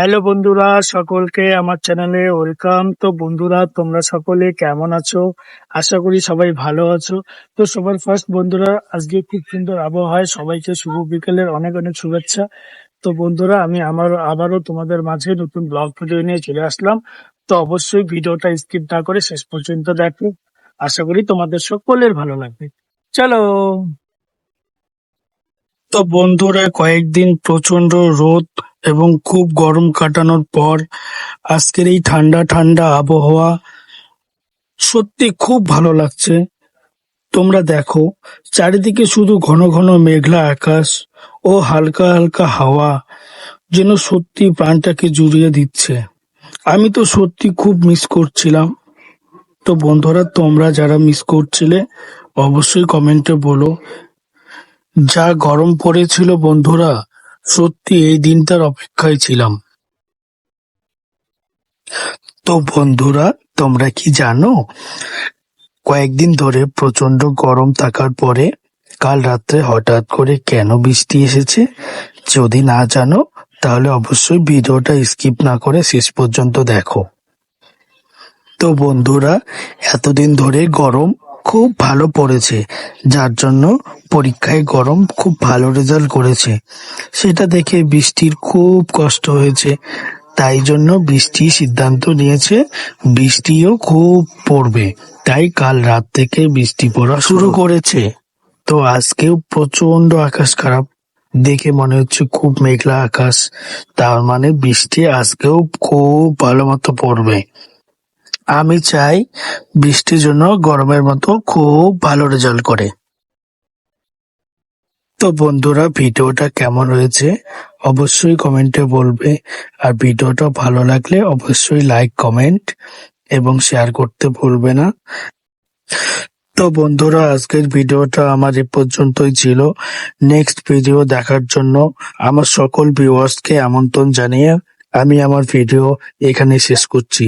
Hello বন্ধুরা, সকলকে আমার চ্যানেলে ওয়েলকাম। তো বন্ধুরা, তোমরা সকলে কেমন আছো? আশা করি সবাই ভালো আছো। তো সবার ফার্স্ট বন্ধুরা, আজকে খুব সুন্দর আবহাওয়ায় সবাইকে শুভ বিকেলের অনেক অনেক শুভেচ্ছা। তো বন্ধুরা, আমি আমার আবারও তোমাদের মাঝে নতুন ব্লগ ভিডিও নিয়ে চলে আসলাম। তো অবশ্যই ভিডিওটা স্কিপ না করে শেষ পর্যন্ত দেখো। আশা করি তোমাদের সকলের ভালো লাগবে। চলো। তো বন্ধুরা, কয়েকদিন প্রচণ্ড রোদ এবং খুব গরম কাটানোর পর আজকের এই ঠান্ডা ঠান্ডা আবহাওয়া সত্যি খুব ভালো লাগছে। তোমরা দেখো, চারিদিকে শুধু ঘন ঘন মেঘলা আকাশ ও হালকা হালকা হাওয়া যেন সত্যি প্রাণটাকে জুড়িয়ে দিচ্ছে। আমি তো সত্যি খুব মিস করছিলাম। তো বন্ধুরা, তোমরা যারা মিস করছিলে, অবশ্যই কমেন্টে বলো। যা গরম পড়েছিল বন্ধুরা সত্যি এই দিনটার অপেক্ষায় ছিলাম। তো বন্ধুরা, তোমরা কি জানো, কয়েকদিন ধরে প্রচণ্ড গরম থাকার পরে কাল রাত্রে হঠাৎ করে কেন বৃষ্টি এসেছে? যদি না জানো, তাহলে অবশ্যই ভিডিওটা স্কিপ না করে শেষ পর্যন্ত দেখো। তো বন্ধুরা, এতদিন ধরে গরম খুব ভালো পড়েছে যার জন্য পরীক্ষায় গরম খুব ভালো রেজাল্ট করেছে। সেটা দেখে বৃষ্টির খুব কষ্ট হয়েছে তাই জন্য বৃষ্টি সিদ্ধান্ত নিয়েছে বৃষ্টিও খুব পড়বে। তাই কাল রাত থেকে বৃষ্টি পড়া শুরু করেছে। তো আজকেও প্রচণ্ড আকাশ খারাপ। দেখে মনে হচ্ছে খুব মেঘলা আকাশ। তার মানে বৃষ্টি আজকেও খুব ভালো মতো পড়বে। আমি চাই বৃষ্টির জন্য গরমের মতো খুব ভালো রেজাল্ট করে। তো বন্ধুরা, ভিডিওটা কেমন হয়েছে অবশ্যই কমেন্টে বলবে। আর ভিডিওটা ভালো লাগলে অবশ্যই লাইক কমেন্ট এবং শেয়ার করতে ভুলবে না। তো বন্ধুরা, আজকের ভিডিওটা আমার এ পর্যন্তই ছিল। নেক্সট ভিডিও দেখার জন্য আমার সকল ভিউয়ার্সকে আমন্ত্রণ জানিয়ে আমি আমার ভিডিও এখানে শেষ করছি।